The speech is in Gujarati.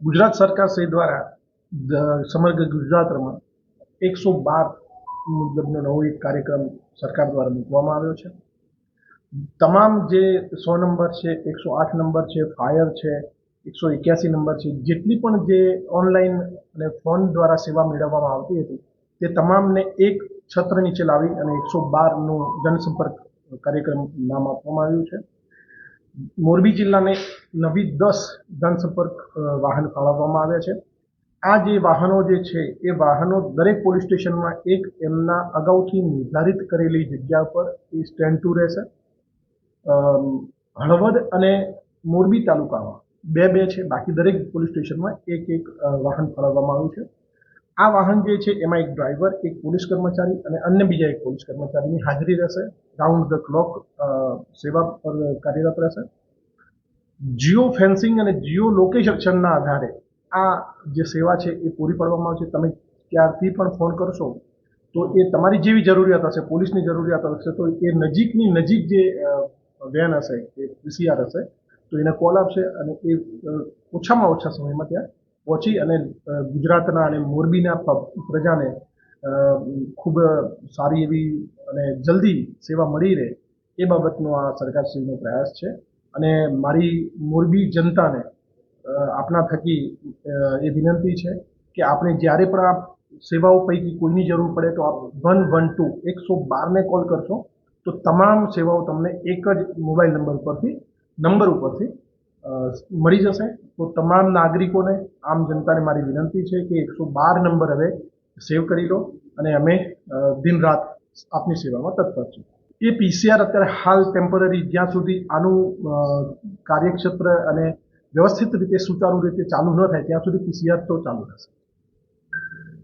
ગુજરાત સરકાર શ્રી દ્વારા સમગ્ર ગુજરાતમાં એકસો બાર મુજબનો નવો એક કાર્યક્રમ સરકાર દ્વારા મૂકવામાં આવ્યો છે. તમામ જે સો નંબર છે, એકસો આઠ નંબર છે, ફાયર છે, એકસો એક્યાસી નંબર છે, જેટલી પણ જે ઓનલાઈન અને ફોન દ્વારા સેવા મેળવવામાં આવતી હતી, તે તમામને એક છત્ર નીચે લાવી અને એકસો બારનું જનસંપર્ક કાર્યક્રમ નામ આપવામાં આવ્યું છે. મોરબી જિલ્લાને નવી દસ જનસંપર્ક વાહન ફાળવવામાં આવ્યા છે. આ જે વાહનો જે છે, એ વાહનો દરેક પોલીસ સ્ટેશનમાં એક એમના અગાઉથી નિર્ધારિત કરેલી જગ્યા પર એ સ્ટેન્ડ ટુ રહેશે. હળવદ અને મોરબી તાલુકામાં બે બે છે, બાકી દરેક પોલીસ સ્ટેશનમાં એક એક વાહન ફાળવવામાં આવ્યું છે. આ વાહન જે છે, એમાં એક ડ્રાઈવર એક પોલીસ કર્મચારી અને અન્ય બીજા એક પોલીસ કર્મચારીની હાજરી રહેશે. રાઉન્ડ ધ ક્લોક સેવા પર કાર્યરત રહેશે. જીઓ ફેન્સિંગ અને જીઓ લોકેશનના આધારે આ જે સેવા છે, એ પૂરી પાડવામાં આવશે. તમે ક્યારથી પણ ફોન કરશો, તો એ તમારી જેવી જરૂરિયાત હશે, પોલીસની જરૂરિયાત હશે, તો એ નજીકની નજીક જે વેન હશે, એ પીસીઆર હશે, તો એને કોલ આપશે અને એ ઓછામાં ઓછા સમયમાં ત્યાં પહોંચી અને ગુજરાતના અને મોરબીના પ્રજાને ખૂબ સારી એવી અને જલ્દી સેવા મળી રહે એ બાબતનો આ સરકારશ્રીનો પ્રયાસ છે. અને મારી મોરબી જનતાને આપના થકી એ વિનંતી છે કે આપણે જ્યારે પણ આ સેવાઓ પૈકી કોઈની જરૂર પડે તો આપ વન વન ટુ, એકસો બારને કોલ કરશો તો તમામ સેવાઓ તમને એક જ મોબાઈલ નંબર પરથી, નંબર ઉપરથી મળી જશે. તો તમામ નાગરિકોને, આમ જનતાને મારી વિનંતી છે કે એકસો બાર નંબર હવે સેવ કરી લો અને અમે દિન રાત આપની સેવામાં તત્પર છીએ. એ પીસીઆર અત્યારે હાલ ટેમ્પરરી જ્યાં સુધી આનું કાર્યક્ષેત્ર અને વ્યવસ્થિત રીતે સુચારુ રીતે ચાલુ ન થાય, ત્યાં સુધી પીસીઆર તો ચાલુ રહેશે.